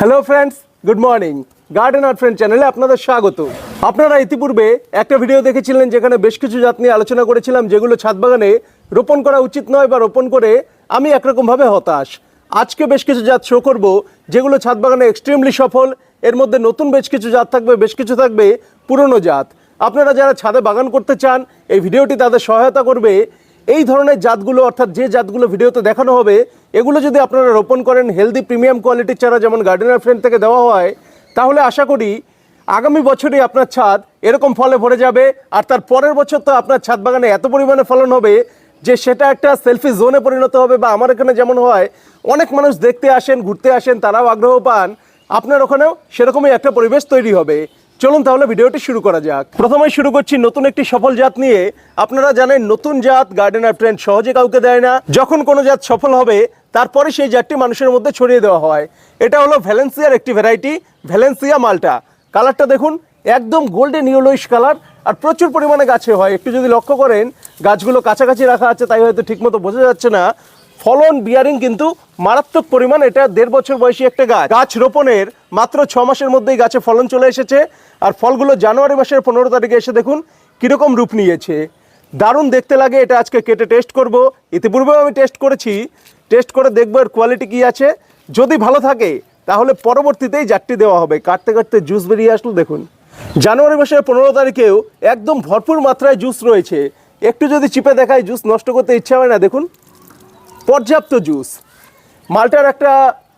Hello friends good morning garden art friend চ্যানেলে আপনাদের স্বাগত। আপনারা ইতিপূর্বে একটা ভিডিও দেখেছিলেন যেখানে বেশ কিছু জাত নিয়ে আলোচনা করেছিলাম, যেগুলো ছাদ বাগানে রোপণ করা উচিত নয় বা রোপণ করে আমি একরকমভাবে হতাশ। আজকে বেশ কিছু জাত শো করব, যেগুলো ছাদ বাগানে এক্সট্রিমলি সফল। এর মধ্যে নতুন বেশ কিছু জাত থাকবে, বেশ কিছু থাকবে পুরনো জাত। আপনারা যারা ছাদে বাগান করতে চান, এই ভিডিওটি তাদের সহায়তা করবে। এই ধরনের জাতগুলো, অর্থাৎ যে জাতগুলো ভিডিওতে দেখানো হবে, এগুলো যদি আপনারা রোপণ করেন হেলদি প্রিমিয়াম কোয়ালিটির চারা, যেমন গার্ডেনার ফ্রেন্ড থেকে দেওয়া হয়, তাহলে আশা করি আগামী বছরই আপনার ছাদ এরকম ফলে ভরে যাবে। আর তার পরের বছর তো আপনার ছাদ বাগানে এত পরিমাণে ফলন হবে যে সেটা একটা সেলফি জোনে পরিণত হবে বা আমার এখানে যেমন হয়, অনেক মানুষ দেখতে আসেন, ঘুরতে আসেন, তারাও আগ্রহ পান, আপনার ওখানেও সেরকমই একটা পরিবেশ তৈরি হবে। চলুন তাহলে ভিডিওটি শুরু করা যাক। প্রথমে শুরু করছি নতুন একটি সফল জাত নিয়ে। আপনারা জানেন, নতুন জাত গার্ডেন গার্ডেনার ট্রেন্ড সহজে কাউকে দেয় না। যখন কোনো জাত সফল হবে, তারপরে সেই জাতটি মানুষের মধ্যে ছড়িয়ে দেওয়া হয়। এটা হলো ভ্যালেন্সিয়ার একটি ভ্যারাইটি ভ্যালেন্সিয়া মালটা কালারটা দেখুন, একদম গোল্ডেন ইয়েলোইশ কালার আর প্রচুর পরিমাণে গাছে হয়। একটু যদি লক্ষ্য করেন, গাছগুলো কাছাকাছি রাখা আছে, তাই হয়তো ঠিকমতো বোঝা যাচ্ছে না। ফলন বিয়ারিং কিন্তু মারাত্মক পরিমাণ, এটা দেড় বছর বয়সী একটা গাছ। গাছ রোপণের মাত্র ছ মাসের মধ্যেই গাছে ফলন চলে এসেছে। আর ফলগুলো জানুয়ারি মাসের পনেরো তারিখে এসে দেখুন কীরকম রূপ নিয়েছে। দারুণ দেখতে লাগে, এটা আজকে কেটে টেস্ট করব। ইতিপূর্বেও আমি টেস্ট করেছি। টেস্ট করে দেখব এর কোয়ালিটি কী আছে। যদি ভালো থাকে, তাহলে পরবর্তীতেই জাটটি দেওয়া হবে। কাটতে কাটতে জুস বেরিয়ে আসলো, দেখুন। জানুয়ারি মাসের পনেরো তারিখেও একদম ভরপুর মাত্রায় জুস রয়েছে। একটু যদি চিপে দেখায় জুস নষ্ট করতে ইচ্ছা হয় না, দেখুন। পর্যাপ্ত জুস। মালটার একটা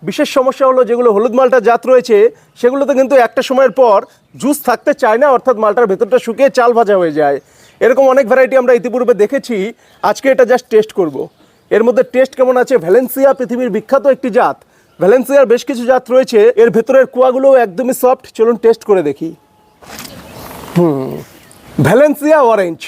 বিশেষ সমস্যা হলো যেগুলো হলুদ মালটা জাত রয়েছে, সেগুলোতে কিন্তু একটা সময়ের পর জুস থাকতে চায় না, অর্থাৎ মালটার ভেতরটা শুকিয়ে চাল ভাজা হয়ে যায়। এরকম অনেক ভ্যারাইটি আমরা ইতিপূর্বে দেখেছি, আজকে এটা জাস্ট টেস্ট করব। এর মধ্যে টেস্ট কেমন আছে? ভ্যালেন্সিয়া পৃথিবীর বিখ্যাত একটি জাত। ভ্যালেন্সিয়ার বেশ কিছু জাত রয়েছে, এর ভেতরের কুয়াগুলো একদমই সফট চলুন টেস্ট করে দেখি। হুম ভ্যালেন্সিয়া অরেঞ্জ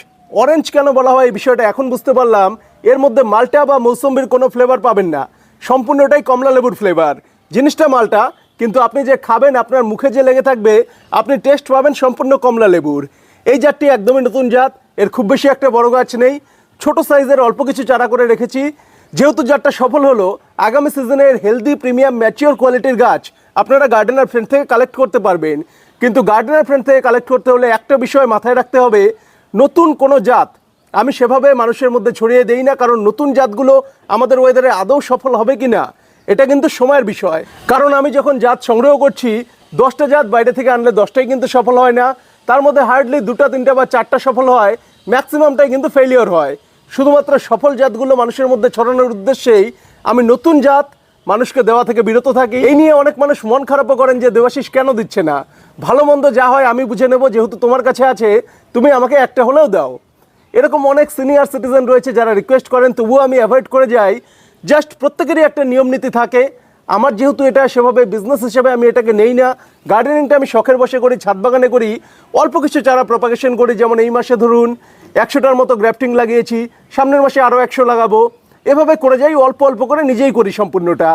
অরেঞ্জ কেন বলা হয় এই বিষয়টা এখন বুঝতে পারলাম। এর মধ্যে মালটা বা মৌসম্বির কোনো ফ্লেভার পাবেন না। সম্পূর্ণটাই কমলা লেবুর ফ্লেভার জিনিসটা মালটা, কিন্তু আপনি যে খাবেন, আপনার মুখে যে লেগে থাকবে, আপনি টেস্ট পাবেন সম্পূর্ণ কমলা লেবুর। এই জাতটি একদমই নতুন জাত, এর খুব বেশি একটা বড় গাছ নেই। ছোট সাইজের অল্প কিছু চারা করে রেখেছি। যেহেতু জাতটা সফল হলো, আগামী সিজনের হেলদি প্রিমিয়াম ম্যাচিওর কোয়ালিটির গাছ আপনারা গার্ডেনার ফ্রেন্ড থেকে কালেক্ট করতে পারবেন। কিন্তু গার্ডেনার ফ্রেন্ড থেকে কালেক্ট করতে হলে একটা বিষয় মাথায় রাখতে হবে, নতুন কোনো জাত আমি সেভাবে মানুষের মধ্যে ছড়িয়ে দেই না, কারণ নতুন জাতগুলো আমাদের ওয়েদারে আদৌ সফল হবে কি না, এটা কিন্তু সময়ের বিষয়। কারণ আমি যখন জাত সংগ্রহ করছি, দশটা জাত বাইরে থেকে আনলে দশটাই কিন্তু সফল হয় না, তার মধ্যে হার্ডলি দুটা, তিনটা বা চারটা সফল হয় ম্যাক্সিমামটাই কিন্তু ফেলিওর হয়। শুধুমাত্র সফল জাতগুলো মানুষের মধ্যে ছড়ানোর উদ্দেশ্যেই আমি নতুন জাত মানুষকে দেওয়া থেকে বিরত থাকি। এই নিয়ে অনেক মানুষ মন খারাপও করেন যে, দেবাশিস কেন দিচ্ছে না? ভালো মন্দ যা হয় আমি বুঝে নেব, যেহেতু তোমার কাছে আছে, তুমি আমাকে একটা হলেও দাও। এরকম অনেক সিনিয়র সিটিজেন রয়েছে যারা রিকোয়েস্ট করেন, তবুও আমি অ্যাভয়েড করে যাই। জাস্ট প্রত্যেকেরই একটা নিয়ম নীতি থাকে। আমার যেহেতু এটা সেভাবে বিজনেস হিসেবে আমি এটাকে নেই না গার্ডেনিংটা আমি শখের বসে করি, ছাদ বাগানে করি। অল্প কিছু চারা প্রপাগেশন করি, যেমন এই মাসে ধরুন একশোটার মতো গ্রাফটিং লাগিয়েছি, সামনের মাসে আরও একশো লাগাবো। এভাবে করে যাই, অল্প অল্প করে নিজেই করি সম্পূর্ণটা।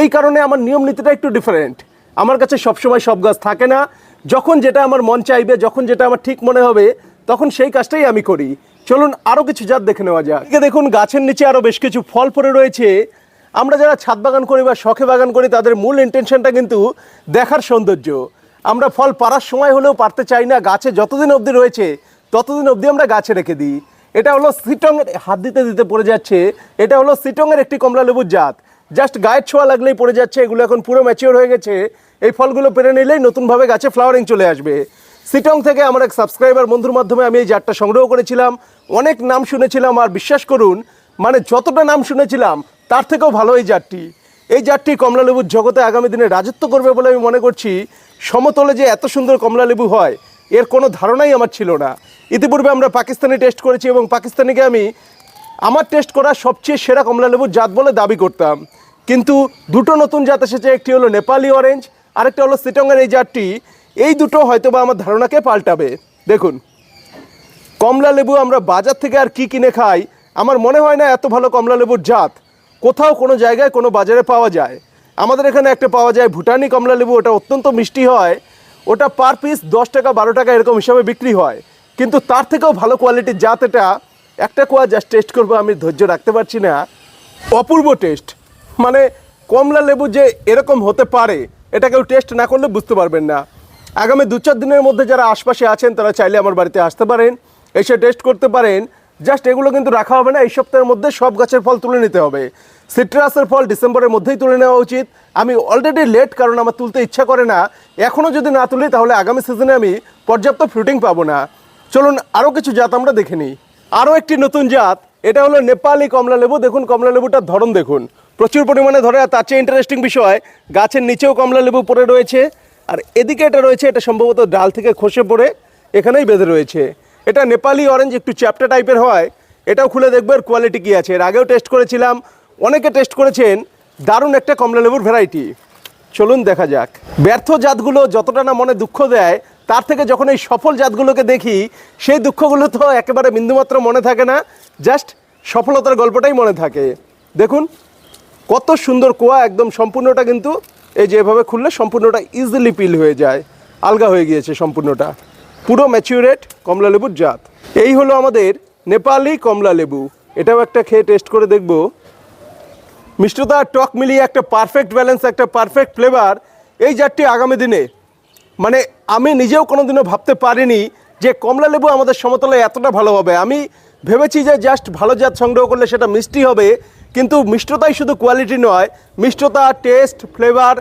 এই কারণে আমার নিয়ম নীতিটা একটু ডিফারেন্ট আমার কাছে সবসময় সব গাছ থাকে না। যখন যেটা আমার মন চাইবে, যখন যেটা আমার ঠিক মনে হবে, তখন সেই কাজটাই আমি করি। চলুন আরও কিছু জাত দেখে নেওয়া যাক। এদিকে দেখুন, গাছের নিচে আরও বেশ কিছু ফল পড়ে রয়েছে। আমরা যারা ছাদ বাগান করি বা শখে বাগান করি, তাদের মূল ইন্টেনশনটা কিন্তু দেখার সৌন্দর্য। আমরা ফল পারার সময় হলেও পারতে চাই না, গাছে যতদিন অবধি রয়েছে, ততদিন অবধি আমরা গাছে রেখে দিই। এটা হলো সিটং হাত দিতে দিতে পড়ে যাচ্ছে। এটা হলো সিটংয়ের একটি কমলা লেবুর জাত। জাস্ট গায়ের ছোঁয়া লাগলেই পড়ে যাচ্ছে, এগুলো এখন পুরো ম্যাচিওর হয়ে গেছে। এই ফলগুলো পেরে নিলেই নতুনভাবে গাছে ফ্লাওয়ারিং চলে আসবে। সিটং থেকে আমার এক সাবস্ক্রাইবার বন্ধুর মাধ্যমে আমি এই জাতটা সংগ্রহ করেছিলাম। অনেক নাম শুনেছিলাম আর বিশ্বাস করুন মানে যতটা নাম শুনেছিলাম, তার থেকেও ভালো এই জাতটি এই জাতটি কমলালেবুর জগতে আগামী দিনে রাজত্ব করবে বলে আমি মনে করছি। সমতলে যে এত সুন্দর কমলালেবু হয়, এর কোনো ধারণাই আমার ছিল না। ইতিপূর্বে আমরা পাকিস্তানি টেস্ট করেছি এবং পাকিস্তানিকে আমি আমার টেস্ট করা সবচেয়ে সেরা কমলালেবুর জাত বলে দাবি করতাম। কিন্তু দুটো নতুন জাত এসেছে, একটি হলো নেপালি অরেঞ্জ আরেকটা হলো সিটংয়ের এই জাতটি। এই দুটো হয়তো বা আমার ধারণাকে পাল্টাবে। দেখুন, কমলা লেবু আমরা বাজার থেকে আর কি কিনে খাই? আমার মনে হয় না এত ভালো কমলা লেবুর জাত। কোথাও কোনো জায়গায় কোনো বাজারে পাওয়া যায়। আমাদের এখানে একটা পাওয়া যায় ভুটানি কমলা লেবু, ওটা অত্যন্ত মিষ্টি হয়। ওটা পার পিস দশ টাকা, বারো টাকা এরকম হিসাবে বিক্রি হয়। কিন্তু তার থেকেও ভালো কোয়ালিটির জাত এটা। একটা কোয়া জাস্ট টেস্ট করব, আমি ধৈর্য রাখতে পারছি না। অপূর্ব টেস্ট। মানে কমলা লেবু যে এরকম হতে পারে, এটা কেউ টেস্ট না করলে বুঝতে পারবেন না। আগামী দু চার দিনের মধ্যে যারা আশপাশে আছেন, তারা চাইলে আমার বাড়িতে আসতে পারেন। এসে টেস্ট করতে পারেন। জাস্ট এগুলো কিন্তু রাখা হবে না, এই সপ্তাহের মধ্যে সব গাছের ফল তুলে নিতে হবে। সিট্রাসের ফল ডিসেম্বরের মধ্যেই তুলে নেওয়া উচিত। আমি অলরেডি লেট কারণ আমার তুলতে ইচ্ছা করে না। এখনও যদি না তুলি, তাহলে আগামী সিজনে আমি পর্যাপ্ত ফ্রুটিং পাবো না। চলুন আরও কিছু জাত আমরা দেখে নিই। আরও একটি নতুন জাত, এটা হলো নেপালি কমলা লেবু। দেখুন, কমলা লেবুটার ধরন দেখুন। প্রচুর পরিমাণে ধরে তার চেয়ে ইন্টারেস্টিং বিষয়, গাছের নিচেও কমলা লেবু পড়ে রয়েছে। আর এদিকে এটা রয়েছে, এটা সম্ভবত ডাল থেকে খসে পড়ে এখানেই বেঁধে রয়েছে। এটা নেপালি অরেঞ্জ একটু চ্যাপ্টা টাইপের হয়, এটাও খুলে দেখব এর কোয়ালিটি কী আছে। এর আগেও টেস্ট করেছিলাম, অনেকে টেস্ট করেছেন, দারুণ একটা কমলা লেবুর ভ্যারাইটি চলুন দেখা যাক। ব্যর্থ জাতগুলো যতটা না মনে দুঃখ দেয়, তার থেকে যখন এই সফল জাতগুলোকে দেখি, সেই দুঃখগুলো তো একেবারে বিন্দুমাত্র মনে থাকে না জাস্ট সফলতার গল্পটাই মনে থাকে। দেখুন, কত সুন্দর কোয়া, একদম সম্পূর্ণটা কিন্তু এই যে এভাবে খুললে সম্পূর্ণটা ইজিলি পিল হয়ে যায়। আলগা হয়ে গিয়েছে সম্পূর্ণটা। পুরো ম্যাচিউরেট কমলা লেবুর জাত। এই হলো আমাদের নেপালি কমলা লেবু। এটাও একটা খেয়ে টেস্ট করে দেখব। মিষ্টতা আর টক মিলিয়ে একটা পারফেক্ট ব্যালেন্স একটা পারফেক্ট ফ্লেভার এই জাতটি আগামী দিনে মানে আমি নিজেও কোনোদিনও ভাবতে পারিনি যে কমলা লেবু আমাদের সমতলে এতটা ভালো হবে। আমি ভেবেছি যে জাস্ট ভালো জাত সংগ্রহ করলে সেটা মিষ্টি হবে। কিন্তু মিষ্টতাই শুধু কোয়ালিটি নয়, মিষ্টতা টেস্ট ফ্লেভার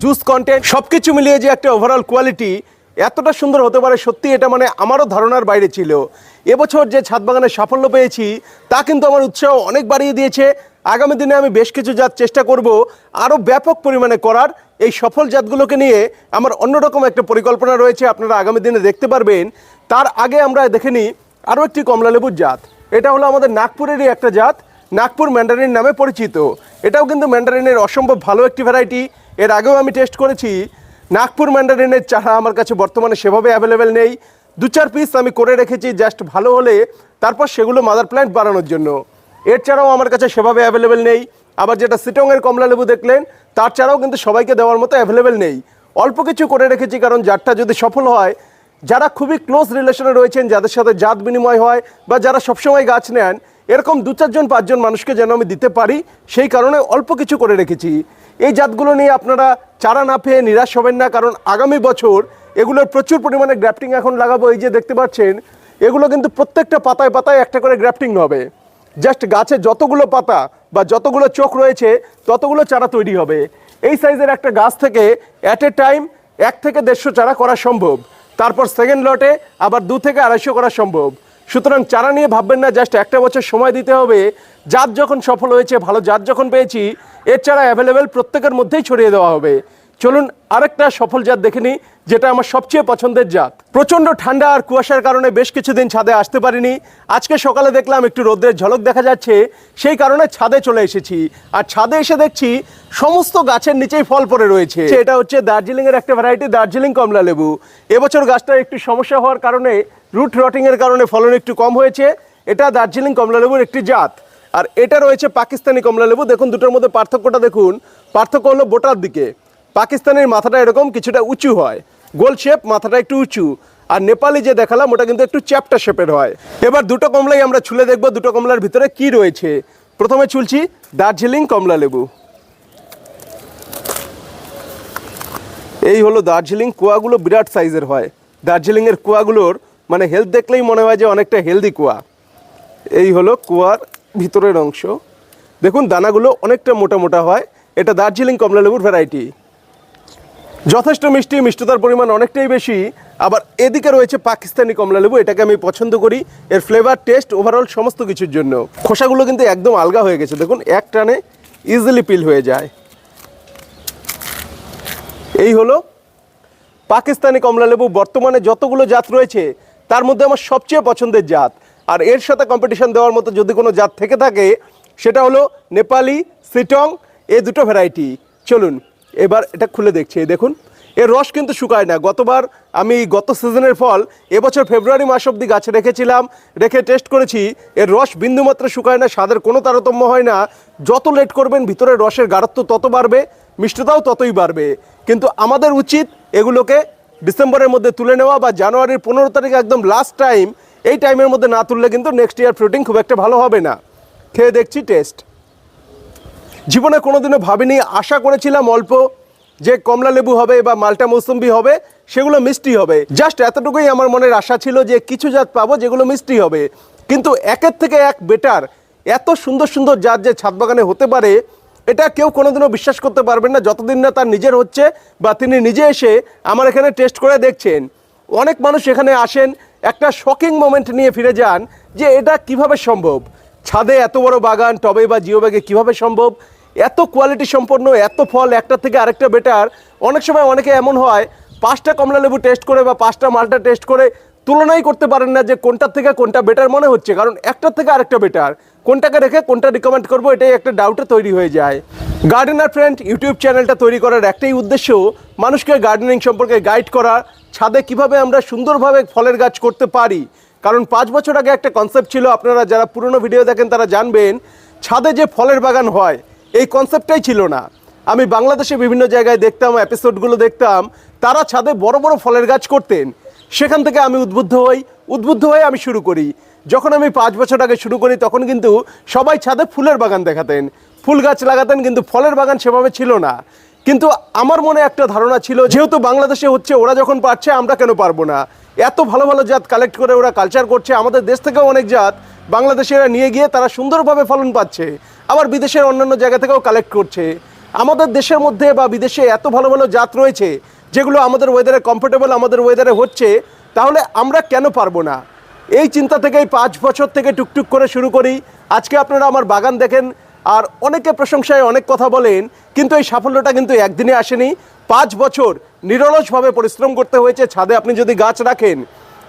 জুস কন্টেন্ট সব কিছু মিলিয়ে যে একটা ওভারঅল কোয়ালিটি এতটা সুন্দর হতে পারে সত্যি এটা মানে আমারও ধারণার বাইরে ছিল। এবছর যে ছাদ বাগানে সাফল্য পেয়েছি, তা কিন্তু আমার উৎসাহ অনেক বাড়িয়ে দিয়েছে। আগামী দিনে আমি বেশ কিছু জাত চেষ্টা করব আরও ব্যাপক পরিমাণে করার। এই সফল জাতগুলোকে নিয়ে আমার অন্যরকম একটা পরিকল্পনা রয়েছে, আপনারা আগামী দিনে দেখতে পারবেন। তার আগে আমরা দেখে নিই আরও একটি কমলালেবুর জাত। এটা হলো আমাদের নাগপুরেরই একটা জাত। নাগপুর ম্যান্ডারিন নামে পরিচিত। এটাও কিন্তু ম্যান্ডারিনের অসম্ভব ভালো একটি ভ্যারাইটি এর আগেও আমি টেস্ট করেছি। নাগপুর ম্যান্ডারিনের চারা আমার কাছে বর্তমানে সেভাবে অ্যাভেলেবেল নেই। দু চার পিস আমি করে রেখেছি জাস্ট ভালো হলে তারপর সেগুলো মাদার প্ল্যান্ট বানানোর জন্য। এর চারাও আমার কাছে সেভাবে অ্যাভেলেবেল নেই। আবার যেটা সিটংয়ের কমলা লেবু দেখলেন, তার ছাড়াও কিন্তু সবাইকে দেওয়ার মতো অ্যাভেলেবেল নেই। অল্প কিছু করে রেখেছি কারণ জাতটা যদি সফল হয়, যারা খুবই ক্লোজ রিলেশনে রয়েছেন, যাদের সাথে জাত বিনিময় হয় বা যারা সবসময় গাছ নেন এরকম দু চারজন, পাঁচজন মানুষকে যেন আমি দিতে পারি, সেই কারণে অল্প কিছু করে রেখেছি। এই জাতগুলো নিয়ে আপনারা চারা না পেয়ে নিরাশ হবেন না, কারণ আগামী বছর এগুলোর প্রচুর পরিমাণে গ্রাফটিং এখন লাগাবো। এই যে দেখতে পাচ্ছেন, এগুলো কিন্তু প্রত্যেকটা পাতায় পাতায় একটা করে গ্রাফটিং হবে। জাস্ট গাছে যতগুলো পাতা বা যতগুলো চোখ রয়েছে, ততগুলো চারা তৈরি হবে। এই সাইজের একটা গাছ থেকে অ্যাট এ টাইম এক থেকে দেড়শো চারা করা সম্ভব। তারপর সেকেন্ড লটে আবার দু থেকে আড়াইশো করা সম্ভব। সুতরাং চারা নিয়ে ভাববেন না জাস্ট একটা বছর সময় দিতে হবে। জাত যখন সফল হয়েছে, ভালো জাত যখন পেয়েছি, এর চারা অ্যাভেলেবেল প্রত্যেকের মধ্যেই ছড়িয়ে দেওয়া হবে। চলুন আরেকটা সফল জাত দেখে নিই, যেটা আমার সবচেয়ে পছন্দের জাত। প্রচণ্ড ঠান্ডা আর কুয়াশার কারণে বেশ কিছুদিন ছাদে আসতে পারিনি। আজকে সকালে দেখলাম একটু রোদ্রের ঝলক দেখা যাচ্ছে, সেই কারণে ছাদে চলে এসেছি। আর ছাদে এসে দেখছি সমস্ত গাছের নিচেই ফল পড়ে রয়েছে। এটা হচ্ছে দার্জিলিং এর একটা ভ্যারাইটি দার্জিলিং কমলা লেবু এবছর গাছটার একটু সমস্যা হওয়ার কারণে রুট রটিংয়ের কারণে ফলন একটু কম হয়েছে। এটা দার্জিলিং কমলালেবুর একটি জাত। আর এটা রয়েছে পাকিস্তানি কমলালেবু দেখুন, দুটোর মধ্যে পার্থক্যটা দেখুন। পার্থক্য হলো বোটার দিকে। পাকিস্তানের মাথাটা এরকম, কিছুটা উঁচু হয়। গোল শেপ, মাথাটা একটু উঁচু। আর নেপালি যে দেখালাম, ওটা কিন্তু একটু চ্যাপটা শেপের হয়। এবার দুটো কমলাই আমরা ছুলে দেখব দুটো কমলার ভিতরে কি রয়েছে। প্রথমে চুলছি দার্জিলিং কমলা লেবু। এই হলো দার্জিলিং কুয়াগুলো বিরাট সাইজের হয়। দার্জিলিংয়ের কুয়াগুলোর মানে হেলথ দেখলেই মনে হয় যে অনেকটা হেলদি কুয়া। এই হলো কুয়ার ভিতরের অংশ। দেখুন, দানাগুলো অনেকটা মোটা মোটা হয়। এটা দার্জিলিং কমলা লেবুর ভ্যারাইটি যথেষ্ট মিষ্টি, মিষ্টতার পরিমাণ অনেকটাই বেশি। আবার এদিকে রয়েছে পাকিস্তানি কমলা লেবু এটাকে আমি পছন্দ করি। এর ফ্লেভার টেস্ট ওভারঅল সমস্ত কিছুর জন্য। খোসাগুলো কিন্তু একদম আলগা হয়ে গেছে। দেখুন, এক টানে ইজিলি পিল হয়ে যায়। এই হলো পাকিস্তানি কমলা লেবু বর্তমানে যতগুলো জাত রয়েছে তার মধ্যে আমার সবচেয়ে পছন্দের জাত। আর এর সাথে কম্পিটিশন দেওয়ার মতো যদি কোনো জাত থেকে থাকে, সেটা হলো নেপালি, সিটং, এই দুটো ভ্যারাইটি চলুন, এবার এটা খুলে দেখছি দেখুন। এর রস কিন্তু শুকায় না। গতবার আমি গত সিজনের ফল, এবছর ফেব্রুয়ারি মাস অবধি গাছে রেখেছিলাম, রেখে টেস্ট করেছি, এর রস বিন্দুমাত্র শুকায় না, স্বাদের কোনো তারতম্য হয় না। যত লেট করবেন ভিতরে রসের গাঢ়ত্ব তত বাড়বে, মিষ্টতাও ততই বাড়বে। কিন্তু আমাদের উচিত এগুলোকে ডিসেম্বরের মধ্যে তুলে নেওয়া বা জানুয়ারির পনেরো তারিখ একদম লাস্ট টাইম এই টাইমের মধ্যে না তুললে কিন্তু নেক্সট ইয়ার ফ্রুটিং খুব একটা ভালো হবে না। খেয়ে দেখছি টেস্ট জীবনে কোনোদিনও ভাবিনি, আশা করেছিলাম অল্প যে কমলা লেবু হবে বা মাল্টা মৌসুম্বি হবে, সেগুলো মিষ্টি হবে। জাস্ট এতটুকুই আমার মনের আশা ছিল যে কিছু জাত পাবো যেগুলো মিষ্টি হবে। কিন্তু একের থেকে এক বেটার এত সুন্দর সুন্দর জাত যে ছাদ বাগানে হতে পারে এটা কেউ কোনোদিনও বিশ্বাস করতে পারবেন না, যতদিন না তার নিজের হচ্ছে বা তিনি নিজে এসে আমার এখানে টেস্ট করে দেখছেন। অনেক মানুষ এখানে আসেন, একটা শকিং মোমেন্ট নিয়ে ফিরে যান যে এটা কীভাবে সম্ভব? ছাদে এত বড় বাগান, টবে বা জিও ব্যাগে কীভাবে সম্ভব? এত কোয়ালিটি সম্পন্ন, এত ফল, একটা থেকে আরেকটা বেটার অনেক সময় অনেকে এমন হয়, পাঁচটা কমলা লেবু টেস্ট করে বা পাঁচটা মালটা টেস্ট করে তুলনাই করতে পারেন না যে কোনটার থেকে কোনটা বেটার মনে হচ্ছে। কারণ একটার থেকে আরেকটা বেটার কোনটাকে রেখে কোনটা রিকমেন্ড করব এটাই একটা ডাউটে তৈরি হয়ে যায়। গার্ডেনার ফ্রেন্ড ইউটিউব চ্যানেলটা তৈরি করার একটাই উদ্দেশ্য মানুষকে গার্ডেনিং সম্পর্কে গাইড করা, ছাদে কীভাবে আমরা সুন্দরভাবে ফলের গাছ করতে পারি। কারণ পাঁচ বছর আগে একটা কনসেপ্ট ছিল, আপনারা যারা পুরনো ভিডিও দেখেন তারা জানবেন, ছাদে যে ফলের বাগান হয়, এই কনসেপ্টটাই ছিল না। আমি বাংলাদেশে বিভিন্ন জায়গায় দেখতাম এপিসোডগুলো দেখতাম, তারা ছাদে বড় বড় ফলের গাছ করতেন। সেখান থেকে আমি উদ্বুদ্ধ হই। উদ্বুদ্ধ হয়ে আমি শুরু করি। যখন আমি পাঁচ বছর আগে শুরু করি, তখন কিন্তু সবাই ছাদে ফুলের বাগান দেখাতেন। ফুল গাছ লাগাতেন, কিন্তু ফলের বাগান সেভাবে ছিল না। কিন্তু আমার মনে একটা ধারণা ছিল, যেহেতু বাংলাদেশে হচ্ছে, ওরা যখন পারছে, আমরা কেন পারব না? এত ভালো ভালো জাত কালেক্ট করে ওরা কালচার করছে। আমাদের দেশ থেকেও অনেক জাত বাংলাদেশেরা নিয়ে গিয়ে তারা সুন্দরভাবে ফলন পাচ্ছে। আবার বিদেশের অন্যান্য জায়গা থেকেও কালেক্ট করছে। আমাদের দেশের মধ্যে বা বিদেশে এত ভালো ভালো জাত রয়েছে যেগুলো আমাদের ওয়েদারে কমফোর্টেবল আমাদের ওয়েদারে হচ্ছে, তাহলে আমরা কেন পারব না? এই চিন্তা থেকেই পাঁচ বছর থেকে টুকটুক করে শুরু করি। আজকে আপনারা আমার বাগান দেখেন, আর অনেকে প্রশংসায় অনেক কথা বলেন, কিন্তু এই সাফল্যটা কিন্তু একদিনে আসেনি। পাঁচ বছর নিরলসভাবে পরিশ্রম করতে হয়েছে, ছাদে আপনি যদি গাছ রাখেন,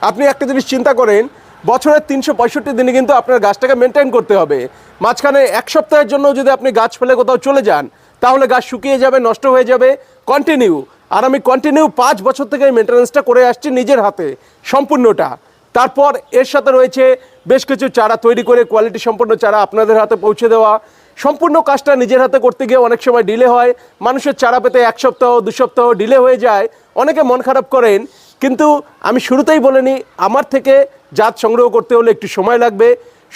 আপনি একটা জিনিস চিন্তা করেন বছরের তিনশো পঁয়ষট্টি দিনে কিন্তু আপনার গাছটাকে মেনটেন করতে হবে। মাঝখানে এক সপ্তাহের জন্য যদি আপনি গাছ ফেলে কোথাও চলে যান, তাহলে গাছ শুকিয়ে যাবে, নষ্ট হয়ে যাবে। কন্টিনিউ আর আমি কন্টিনিউ পাঁচ বছর থেকে এই মেনটেন্যান্সটা করে আসছি নিজের হাতে, সম্পূর্ণটা। তারপর এর সাথে রয়েছে বেশ কিছু চারা তৈরি করে কোয়ালিটি সম্পন্ন চারা আপনাদের হাতে পৌঁছে দেওয়া। সম্পূর্ণ কাজটা নিজের হাতে করতে গিয়ে অনেক সময় ডিলে হয়। মানুষের চারা পেতে এক সপ্তাহ, দু সপ্তাহ ডিলে হয়ে যায়। অনেকে মন খারাপ করেন, কিন্তু আমি শুরুতেই বলিনি, আমার থেকে জাত সংগ্রহ করতে হলে একটু সময় লাগবে।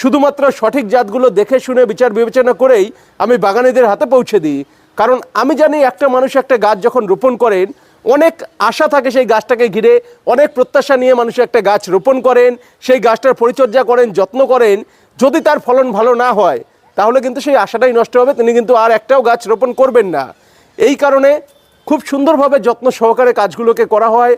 শুধুমাত্র সঠিক জাতগুলো দেখে, শুনে বিচার বিবেচনা করেই আমি বাগানিদের হাতে পৌঁছে দিই। কারণ আমি জানি একটা মানুষ একটা গাছ যখন রোপণ করেন, অনেক আশা থাকে সেই গাছটাকে ঘিরে, অনেক প্রত্যাশা নিয়ে মানুষ একটা গাছ রোপণ করেন, সেই গাছটার পরিচর্যা করেন, যত্ন করেন, যদি তার ফলন ভালো না হয়, তাহলে কিন্তু সেই আশাটাই নষ্ট হবে, তিনি কিন্তু আর একটাও গাছ রোপণ করবেন না। এই কারণে খুব সুন্দরভাবে যত্ন সহকারে কাজগুলোকে করা হয়।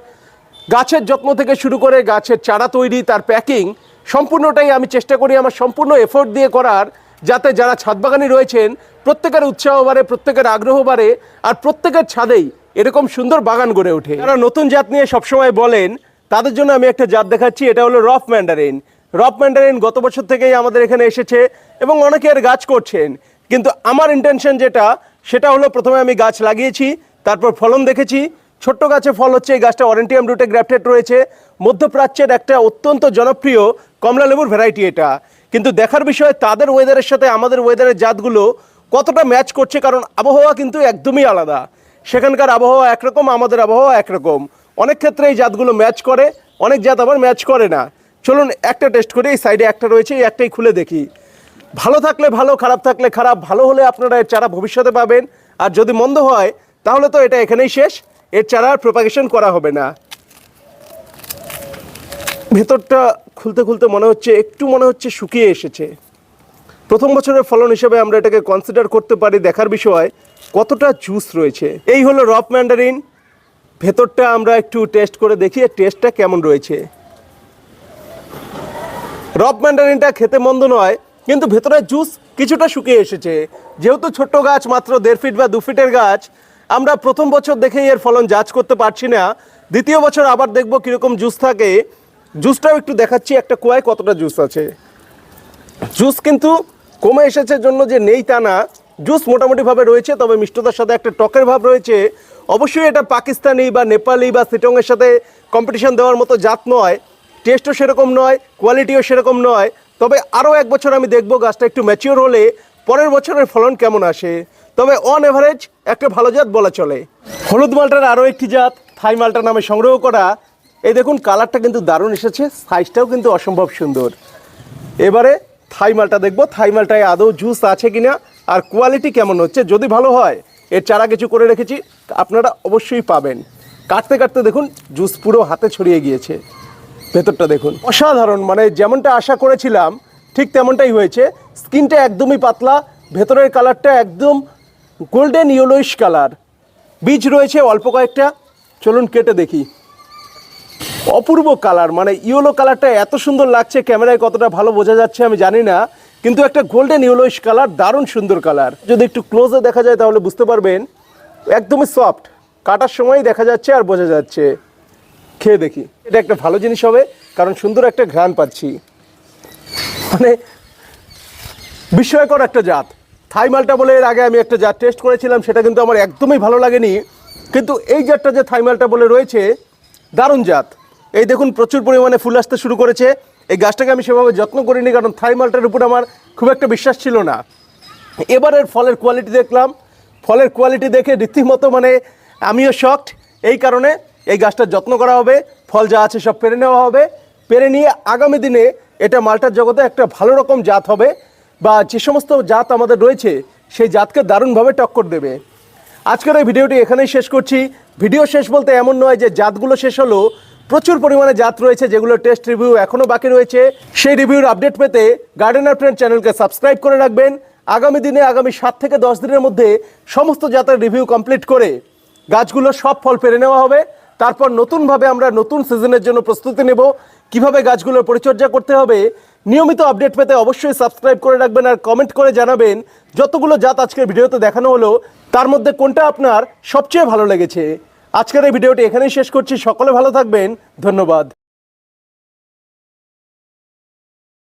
গাছের যত্ন থেকে শুরু করে গাছের চারা তৈরি, তার প্যাকিং, সম্পূর্ণটাই আমি চেষ্টা করি আমার সম্পূর্ণ এফোর্ট দিয়ে করার, যাতে যারা ছাদ বাগানি রয়েছেন প্রত্যেকের উৎসাহ বাড়ে, প্রত্যেকের আগ্রহ বাড়ে, আর প্রত্যেকের ছাদেই এরকম সুন্দর বাগান গড়ে ওঠে। যারা নতুন জাত নিয়ে সবসময় বলেন, তাদের জন্য আমি একটা জাত দেখাচ্ছি, এটা হলো রফ ম্যান্ডারিন। রফ ম্যান্ডারিন গত বছর থেকেই আমাদের এখানে এসেছে এবং অনেকে এর গাছ করছেন। কিন্তু আমার ইন্টেনশন যেটা, সেটা হলো প্রথমে আমি গাছ লাগিয়েছি, তারপর ফলন দেখেছি। ছোট্ট গাছে ফল হচ্ছে, এই গাছটা অরেন্টিয়াম রুটে গ্রাফটেড রয়েছে। মধ্যপ্রাচ্যের একটা অত্যন্ত জনপ্রিয় কমলা লেবুর ভ্যারাইটি এটা। কিন্তু দেখার বিষয়, তাদের ওয়েদারের সাথে আমাদের ওয়েদারের জাতগুলো কতটা ম্যাচ করছে, কারণ আবহাওয়া কিন্তু একদমই আলাদা। সেখানকার আবহাওয়া একরকম, আমাদের আবহাওয়া একরকম। অনেক ক্ষেত্রে এই জাতগুলো ম্যাচ করে, অনেক জাত আবার ম্যাচ করে না। চলুন একটা টেস্ট করি, এই সাইডে একটা রয়েছে, এই একটাই খুলে দেখি। ভালো থাকলে ভালো, খারাপ থাকলে খারাপ, ভালো হলে আপনারা এর চারা ভবিষ্যতে পাবেন। আর যদি মন্দ হয়, তাহলে তো এটা এখানেই শেষ। এর চারার প্রোপাগেশন করা হবে না। ভেতরটা খুলতে খুলতে মনে হচ্ছে, একটু মনে হচ্ছে শুকিয়ে এসেছে। প্রথম বছরের ফলন হিসেবে আমরা এটাকে কনসিডার করতে পারি দেখার বিষয় কতটা জুস রয়েছে। এই হলো রপ ম্যান্ডারিন ভেতরটা আমরা একটু টেস্ট করে দেখি টেস্টটা কেমন রয়েছে। রপ ম্যান্ডারিনটা খেতে মন্দ নয়, কিন্তু ভেতরের জুস কিছুটা শুকিয়ে এসেছে। যেহেতু ছোট্ট গাছ মাত্র দেড় ফিট বা দু ফিটের গাছ, আমরা প্রথম বছর দেখেই এর ফলন যাচ করতে পারছি না। দ্বিতীয় বছর আবার দেখব কীরকম জুস থাকে। জুসটাও একটু দেখাচ্ছি, একটা কুয়ায় কতটা জুস আছে। জুস কিন্তু কমে এসেছে জন্য যে নেই তা না, জুস মোটামুটিভাবে রয়েছে, তবে মিষ্টতার সাথে একটা টকের ভাব রয়েছে। অবশ্যই এটা পাকিস্তানি বা নেপালি বা সিটংয়ের সাথে কম্পিটিশন দেওয়ার মতো জাত নয়। টেস্টও সেরকম নয় কোয়ালিটিও সেরকম নয়। তবে আরও এক বছর আমি দেখব, গাছটা একটু ম্যাচিওর হলে পরের বছরের ফলন কেমন আসে। তবে অন এভারেজ একটা ভালো জাত বলা চলে। হলুদ মালটার আরও একটি জাত, থাই মালটা নামে সংগ্রহ করা। এই দেখুন কালারটা কিন্তু দারুণ এসেছে সাইজটাও কিন্তু অসম্ভব সুন্দর। এবারে থাই মালটা দেখব। থাই মালটায় আদৌ জুস আছে কিনা আর কোয়ালিটি কেমন হচ্ছে, যদি ভালো হয়, এর চারা কিছু করে রেখেছি, আপনারা অবশ্যই পাবেন। কাটতে কাটতে দেখুন জুস পুরো হাতে ছড়িয়ে গিয়েছে। ভেতরটা দেখুন। অসাধারণ মানে যেমনটা আশা করেছিলাম, ঠিক তেমনটাই হয়েছে। স্কিনটা একদমই পাতলা, ভেতরের কালারটা একদম গোল্ডেন ইয়েলোইশ কালার বীজ রয়েছে অল্প কয়েকটা। চলুন কেটে দেখি। অপূর্ব কালার। মানে ইয়েলো কালারটা এত সুন্দর লাগছে, ক্যামেরায় কতটা ভালো বোঝা যাচ্ছে আমি জানি না, কিন্তু একটা গোল্ডেন ইয়েলোইশ কালার, দারুণ সুন্দর কালার। যদি একটু ক্লোজে দেখা যায় তাহলে বুঝতে পারবেন, একদমই সফট কাটার সময়ই দেখা যাচ্ছে আর বোঝা যাচ্ছে। খেয়ে দেখি। এটা একটা ভালো জিনিস হবে, কারণ সুন্দর একটা ঘ্রাণ পাচ্ছি। মানে বিস্ময়কর একটা জাত। থাই মালটা বলে এর আগে আমি একটা জাত টেস্ট করেছিলাম, সেটা কিন্তু আমার একদমই ভালো লাগেনি। কিন্তু এই জাতটা যে থাইমালটা বলে রয়েছে, দারুণ জাত। এই দেখুন, প্রচুর পরিমাণে ফুল আসতে শুরু করেছে। এই গাছটাকে আমি সেভাবে যত্ন করিনি, কারণ থাই মালটার উপর আমার খুব একটা বিশ্বাস ছিল না। এবারের ফলের কোয়ালিটি দেখলাম। ফলের কোয়ালিটি দেখে রীতিমতো মানে আমিও শকড এই কারণে এই গাছটার যত্ন করা হবে। ফল যা আছে সব পেরে নেওয়া হবে। পেরে নিয়ে আগামী দিনে এটা মালটার জগতে একটা ভালো রকম জাত হবে বা যে সমস্ত জাত আমাদের রয়েছে, সেই জাতকে দারুণভাবে টক্কর দেবে। আজকের এই ভিডিওটি এখানেই শেষ করছি। ভিডিও শেষ বলতে এমন নয় যে জাতগুলো শেষ হলো প্রচুর পরিমাণে জাত রয়েছে, যেগুলো টেস্ট রিভিউ এখনও বাকি রয়েছে। সেই রিভিউর আপডেট পেতে গার্ডেনার ফ্রেন্ড চ্যানেলকে সাবস্ক্রাইব করে রাখবেন। আগামী দিনে, আগামী সাত থেকে দশ দিনের মধ্যে সমস্ত জাতের রিভিউ কমপ্লিট করে গাছগুলো সব ফল পেরে নেওয়া হবে। তারপর নতুনভাবে আমরা নতুন সিজনের জন্য প্রস্তুতি নেব। কীভাবে গাছগুলোর পরিচর্যা করতে হবে, নিয়মিত আপডেট পেতে অবশ্যই সাবস্ক্রাইব করে রাখবেন আর কমেন্ট করে জানাবেন যতগুলো জাত আজকের ভিডিওতে দেখানো হলো, তার মধ্যে কোনটা আপনার সবচেয়ে ভালো লেগেছে। আজকের এই ভিডিওটি এখানেই শেষ করছি। সকলে ভালো থাকবেন। ধন্যবাদ।